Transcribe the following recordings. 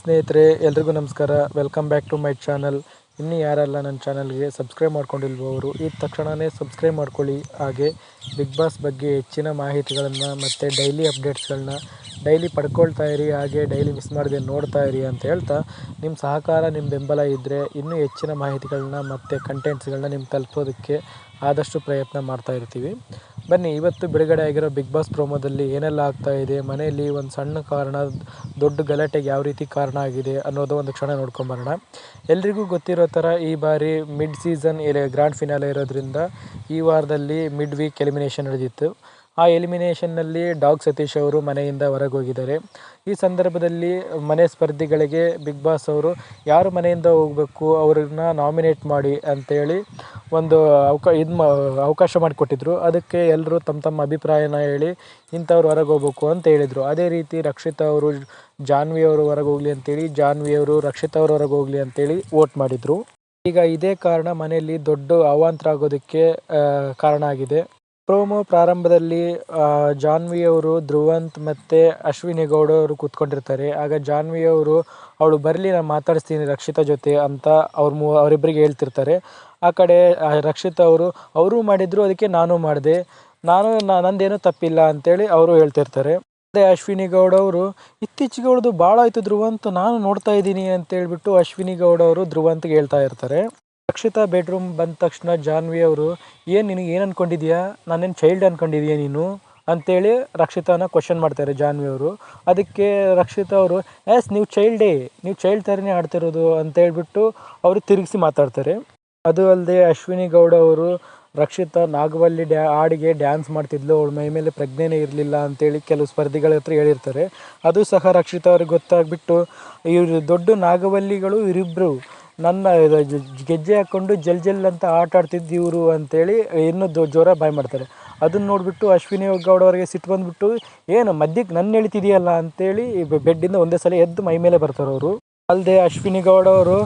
ಸ್ನೇಹಿತರೆ, ಎಲ್ರಿಗೂ ನಮಸ್ಕಾರ. Welcome back to my channel ಇನ್ನೂ ಯಾರೆಲ್ಲ ನನ್ನ ಚಾನಲ್ಗೆ ಸಬ್ಸ್ಕ್ರೈಬ್ ಮಾಡ್ಕೊಂಡಿಲ್ವವರು ಈ ತಕ್ಷಣವೇ ಸಬ್ಸ್ಕ್ರೈಬ್ ಮಾಡ್ಕೊಳ್ಳಿ. ಹಾಗೆ ಬಿಗ್ ಬಾಸ್ ಬಗ್ಗೆ ಹೆಚ್ಚಿನ ಮಾಹಿತಿಗಳನ್ನು ಮತ್ತು ಡೈಲಿ ಅಪ್ಡೇಟ್ಸ್ಗಳನ್ನ ಡೈಲಿ ಪಡ್ಕೊಳ್ತಾ ಇರಿ, ಹಾಗೆ ಡೈಲಿ ಮಿಸ್ ಮಾಡದೆ ನೋಡ್ತಾ ಇರಿ ಅಂತ ಹೇಳ್ತಾ ನಿಮ್ಮ ಸಹಕಾರ ನಿಮ್ಮ ಬೆಂಬಲ ಇದ್ದರೆ ಇನ್ನೂ ಹೆಚ್ಚಿನ ಮಾಹಿತಿಗಳನ್ನ ಮತ್ತು ಕಂಟೆಂಟ್ಸ್ಗಳನ್ನ ನಿಮ್ಗೆ ತಲುಪೋದಕ್ಕೆ ಆದಷ್ಟು ಪ್ರಯತ್ನ ಮಾಡ್ತಾ ಇರ್ತೀವಿ. ಬನ್ನಿ, ಇವತ್ತು ಬಿಡುಗಡೆ ಆಗಿರೋ ಬಿಗ್ ಬಾಸ್ ಪ್ರೋಮೋದಲ್ಲಿ ಏನೆಲ್ಲ ಆಗ್ತಾ ಇದೆ? ಮನೆಯಲ್ಲಿ ಒಂದು ಸಣ್ಣ ಕಾರಣ, ದೊಡ್ಡ ಗಲಾಟೆಗೆ ಯಾವ ರೀತಿ ಕಾರಣ ಆಗಿದೆ ಅನ್ನೋದು ಒಂದು ಕ್ಷಣ ನೋಡ್ಕೊಂಬರೋಣ. ಎಲ್ರಿಗೂ ಗೊತ್ತಿರೋ ಥರ ಈ ಬಾರಿ ಮಿಡ್ ಸೀಸನ್ ಗ್ರ್ಯಾಂಡ್ ಫಿನಾಲೆ ಇರೋದ್ರಿಂದ ಈ ವಾರದಲ್ಲಿ ಮಿಡ್ ವೀಕ್ ಎಲಿಮಿನೇಷನ್ ನಡೆದಿತ್ತು. ಆ ಎಲಿಮಿನೇಷನ್ನಲ್ಲಿ ಡಾಗ್ ಸತೀಶ್ ಅವರು ಮನೆಯಿಂದ ಹೊರಗೆ ಹೋಗಿದ್ದಾರೆ ಈ ಸಂದರ್ಭದಲ್ಲಿ ಮನೆ ಸ್ಪರ್ಧಿಗಳಿಗೆ ಬಿಗ್ ಬಾಸ್ ಅವರು, ಯಾರು ಮನೆಯಿಂದ ಹೋಗಬೇಕು, ಅವ್ರನ್ನ ನಾಮಿನೇಟ್ ಮಾಡಿ ಅಂತೇಳಿ ಒಂದು ಅವಕಾ, ಇದು ಅವಕಾಶ ಮಾಡಿಕೊಟ್ಟಿದ್ರು. ಅದಕ್ಕೆ ಎಲ್ಲರೂ ತಮ್ಮ ತಮ್ಮ ಅಭಿಪ್ರಾಯನ ಹೇಳಿ ಇಂಥವ್ರು ಹೊರಗೆ ಹೋಗ್ಬೇಕು ಅಂತ ಹೇಳಿದರು. ಅದೇ ರೀತಿ ರಕ್ಷಿತ ಅವರು ಜಾನ್ವಿ ಅವರು ಹೊರಗೆ ಹೋಗಲಿ ಅಂತೇಳಿ, ಜಾನ್ವಿ ಅವರು ರಕ್ಷಿತಾ ಅವರು ಹೊರಗೆ ಹೋಗಲಿ ಅಂತೇಳಿ ವೋಟ್ ಮಾಡಿದರು. ಈಗ ಇದೇ ಕಾರಣ ಮನೆಯಲ್ಲಿ ದೊಡ್ಡ ಅವಾಂತರ ಆಗೋದಕ್ಕೆ ಕಾರಣ ಆಗಿದೆ. ಪ್ರೋಮೋ ಪ್ರಾರಂಭದಲ್ಲಿ ಜಾನ್ವಿ ಅವರು ಧ್ರುವಂತ್ ಮತ್ತು ಅಶ್ವಿನಿ ಗೌಡ ಅವರು ಕೂತ್ಕೊಂಡಿರ್ತಾರೆ. ಆಗ ಜಾನ್ವಿ ಅವರು, ಅವಳು ಬರಲಿ, ನಾನು ಮಾತಾಡಿಸ್ತೀನಿ ರಕ್ಷಿತಾ ಜೊತೆ ಅಂತ ಅವ್ರ ಮೂ ಅವರಿಬ್ಬರಿಗೆ ಹೇಳ್ತಿರ್ತಾರೆ. ಆ ಕಡೆ ರಕ್ಷಿತ್ ಅವರು ಅವರು ಮಾಡಿದ್ರು, ಅದಕ್ಕೆ ನಾನು ಮಾಡಿದೆ. ನಾನು ನಂದೇನು ನಂದೇನೂ ತಪ್ಪಿಲ್ಲ ಅಂತೇಳಿ ಅವರು ಹೇಳ್ತಿರ್ತಾರೆ. ಅದೇ ಅಶ್ವಿನಿ ಗೌಡ ಅವರು, ಇತ್ತೀಚೆಗೆ ಅವಳದು ಭಾಳ ಆಯಿತು ಧ್ರುವಂತ್ ನಾನು ನೋಡ್ತಾ ಇದ್ದೀನಿ ಅಂತೇಳ್ಬಿಟ್ಟು ಅಶ್ವಿನಿ ಗೌಡ ಅವರು ಧ್ರುವಂತ್ಗೆ ಹೇಳ್ತಾ ಇರ್ತಾರೆ. ರಕ್ಷಿತಾ ಬೆಡ್ರೂಮ್ ಬಂದ ತಕ್ಷಣ ಜಾನ್ವಿ ಅವರು, ಏನು ನಿನಗೆ ಏನು ಅಂದ್ಕೊಂಡಿದ್ಯಾ ನಾನೇನು ಚೈಲ್ಡ್ ಅಂದ್ಕೊಂಡಿದ್ಯಾ ನೀನು? ಅಂತೇಳಿ ರಕ್ಷಿತಾನ ಕ್ವಶನ್ ಮಾಡ್ತಾರೆ ಜಾನ್ವಿ ಅವರು. ಅದಕ್ಕೆ ರಕ್ಷಿತಾ ಅವರು, ಎಸ್, ನೀವು ಚೈಲ್ಡೇ ನೀವು ಚೈಲ್ಡ್ ಥರನೇ ಆಡ್ತಿರೋದು ಅಂತೇಳ್ಬಿಟ್ಟು ಅವರು ತಿರುಗಿಸಿ ಮಾತಾಡ್ತಾರೆ. ಅದು ಅಲ್ಲದೆ ಅಶ್ವಿನಿ ಗೌಡ ಅವರು ರಕ್ಷಿತಾ ನಾಗವಲ್ಲಿ ಡ್ಯಾ, ಹಾಡಿಗೆ ಡ್ಯಾನ್ಸ್ ಮಾಡ್ತಿದ್ಲು. ಅವಳ ಮೈ ಮೇಲೆ ಪ್ರಜ್ಞೆನೇ ಇರಲಿಲ್ಲ ಅಂತೇಳಿ ಕೆಲವು ಸ್ಪರ್ಧಿಗಳ ಹತ್ರ ಹೇಳಿರ್ತಾರೆ. ಅದು ಸಹ ರಕ್ಷಿತ ಅವ್ರಿಗೆ ಗೊತ್ತಾಗ್ಬಿಟ್ಟು, ಇವರು ದೊಡ್ಡ ನಾಗವಲ್ಲಿಗಳು ಇವರಿಬ್ಬರು ನನ್ನ ಗೆಜ್ಜೆ ಹಾಕ್ಕೊಂಡು ಜಲ್ ಜಲ್ ಅಂತ ಆಟ ಆಡ್ತಿದ್ದು ಇವರು ಅಂತೇಳಿ ಇನ್ನೂ ದೊ, ಜೋರ ಬಾಯ್ ಮಾಡ್ತಾರೆ. ಅದನ್ನ ನೋಡಿಬಿಟ್ಟು ಅಶ್ವಿನಿ ಗೌಡ ಅವರಿಗೆ ಸಿಟ್ಟು ಬಂದುಬಿಟ್ಟು, ಏನು ಮಧ್ಯಕ್ಕೆ ನನ್ನ ಹೇಳ್ತಿದೆಯಲ್ಲ ಅಂತೇಳಿ ಬೆಡ್ಡಿಂದ ಒಂದೇ ಸಲ ಎದ್ದು ಮೈ ಮೇಲೆ ಬರ್ತಾರೆ ಅವರು. ಅಲ್ಲದೆ ಅಶ್ವಿನಿ ಗೌಡ ಅವರು,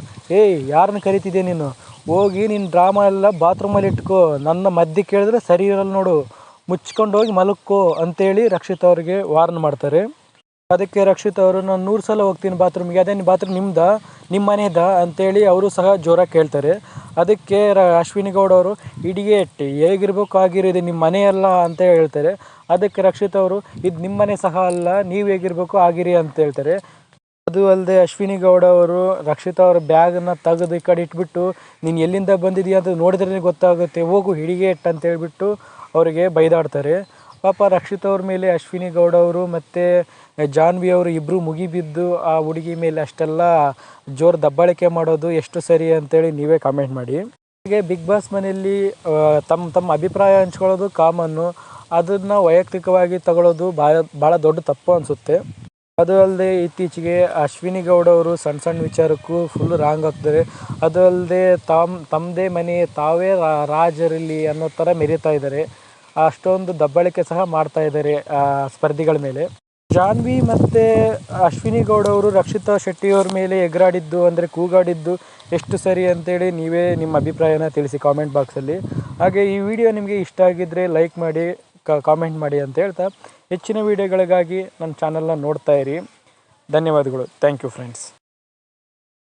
ಏಯ್ ಯಾರನ್ನ ಕರಿತಿದ್ದೆ ನೀನು? ಹೋಗಿ ನಿನ್ನ ಡ್ರಾಮಾ ಎಲ್ಲ ಬಾತ್ರೂಮಲ್ಲಿ ಇಟ್ಕೋ. ನನ್ನ ಮಧ್ಯೆ ಕೇಳಿದ್ರೆ ಸರಿ ಇರಲ್ಲ ನೋಡು. ಮುಚ್ಕೊಂಡು ಹೋಗಿ ಮಲಕ್ಕೋ ಅಂತೇಳಿ ರಕ್ಷಿತ್ ಅವ್ರಿಗೆ ವಾರ್ನ್ ಮಾಡ್ತಾರೆ. ಅದಕ್ಕೆ ರಕ್ಷಿತ್ ಅವರು, ನಾನು ನೂರು ಸಲ ಹೋಗ್ತೀನಿ ಬಾತ್ರೂಮ್ಗೆ ಅದೇ ಬಾತ್ರೂಮ್ ನಿಮ್ದ? ನಿಮ್ಮ ಮನೆದ? ಅಂತೇಳಿ ಅವರು ಸಹ ಜೋರಾಗಿ ಕೇಳ್ತಾರೆ. ಅದಕ್ಕೆ ರ, ಅಶ್ವಿನಿ ಗೌಡ ಅವರು ಇಡಿಗೇಟ್ ಹೇಗಿರ್ಬೇಕು ಆಗಿರೋದು ನಿಮ್ಮ ಮನೆಯಲ್ಲ ಅಂತ ಹೇಳ್ತಾರೆ. ಅದಕ್ಕೆ ರಕ್ಷಿತ್ ಅವರು, ಇದು ನಿಮ್ಮ ಮನೆ ಸಹ ಅಲ್ಲ, ನೀವು ಹೇಗಿರ್ಬೇಕು ಆಗಿರಿ ಅಂತ ಹೇಳ್ತಾರೆ. ಅದು ಅಲ್ಲದೆ ಅಶ್ವಿನಿ ಗೌಡ ಅವರು, ರಕ್ಷಿತಾ ಅವರ ಬ್ಯಾಗನ್ನು ತೆಗೆದು ಈ ಕಡೆ ಇಟ್ಬಿಟ್ಟು, ನೀನು ಎಲ್ಲಿಂದ ಬಂದಿದೀಯ ಅಂತ ನೋಡಿದ್ರೆ ಗೊತ್ತಾಗುತ್ತೆ, ಹೋಗು ಹಿಡಿಗೇಟ್ ಅಂತ ಹೇಳ್ಬಿಟ್ಟು ಅವರಿಗೆ ಬೈದಾಡ್ತಾರೆ. ಪಾಪ ರಕ್ಷಿತ್ ಅವ್ರ ಮೇಲೆ, ಅಶ್ವಿನಿ ಗೌಡ ಅವರು ಮತ್ತು ಜಾನ್ವಿ ಅವರು ಇಬ್ಬರು ಮುಗಿಬಿದ್ದು ಆ ಹುಡುಗಿ ಮೇಲೆ ಅಷ್ಟೆಲ್ಲ ಜೋರು ದಬ್ಬಾಳಿಕೆ ಮಾಡೋದು ಎಷ್ಟು ಸರಿ ಅಂತೇಳಿ ನೀವೇ ಕಾಮೆಂಟ್ ಮಾಡಿ. ಹಾಗೆ ಬಿಗ್ ಬಾಸ್ ಮನೆಯಲ್ಲಿ ತಮ್ಮ ತಮ್ಮ ಅಭಿಪ್ರಾಯ ಹಂಚ್ಕೊಳ್ಳೋದು ಕಾಮನ್ನು ಅದನ್ನು ವೈಯಕ್ತಿಕವಾಗಿ ತಗೊಳ್ಳೋದು ಭಾಳ ಭಾಳ ದೊಡ್ಡ ತಪ್ಪು ಅನಿಸುತ್ತೆ. ಅದು ಅಲ್ಲದೆ ಇತ್ತೀಚೆಗೆ ಅಶ್ವಿನಿ ಗೌಡ ಅವರು ಸಣ್ಣ ಸಣ್ಣ ವಿಚಾರಕ್ಕೂ ಫುಲ್ ರಾಂಗ್ ಆಗ್ತಾರೆ. ಅದು ಅಲ್ಲದೆ ತಮ್ಮ ತಮ್ಮದೇ ಮನೆ ತಾವೇ ರಾಜರಲ್ಲಿ ಅನ್ನೋ ಥರ ಮೆರೀತಾ ಇದ್ದಾರೆ. ಅಷ್ಟೊಂದು ದಬ್ಬಾಳಿಕೆ ಸಹ ಮಾಡ್ತಾ ಇದ್ದಾರೆ ಸ್ಪರ್ಧಿಗಳ ಮೇಲೆ. ಜಾನ್ವಿ ಮತ್ತು ಅಶ್ವಿನಿ ಗೌಡ ಅವರು ರಕ್ಷಿತಾ ಶೆಟ್ಟಿಯವ್ರ ಮೇಲೆ ಎಗರಾಡಿದ್ದು ಅಂದರೆ ಕೂಗಾಡಿದ್ದು ಎಷ್ಟು ಸರಿ ಅಂತೇಳಿ ನೀವೇ ನಿಮ್ಮ ಅಭಿಪ್ರಾಯನ ತಿಳಿಸಿ ಕಾಮೆಂಟ್ ಬಾಕ್ಸಲ್ಲಿ ಹಾಗೆ ಈ ವಿಡಿಯೋ ನಿಮಗೆ ಇಷ್ಟ ಆಗಿದ್ದರೆ ಲೈಕ್ ಮಾಡಿ ಕಾಮೆಂಟ್ ಮಾಡಿ ಅಂತ ಹೇಳ್ತಾ ಹೆಚ್ಚಿನ ವಿಡಿಯೋಗಳಿಗಾಗಿ ನನ್ನ ಚಾನಲ್ನ ನೋಡ್ತಾ ಇರಿ. ಧನ್ಯವಾದಗಳು. Thank you friends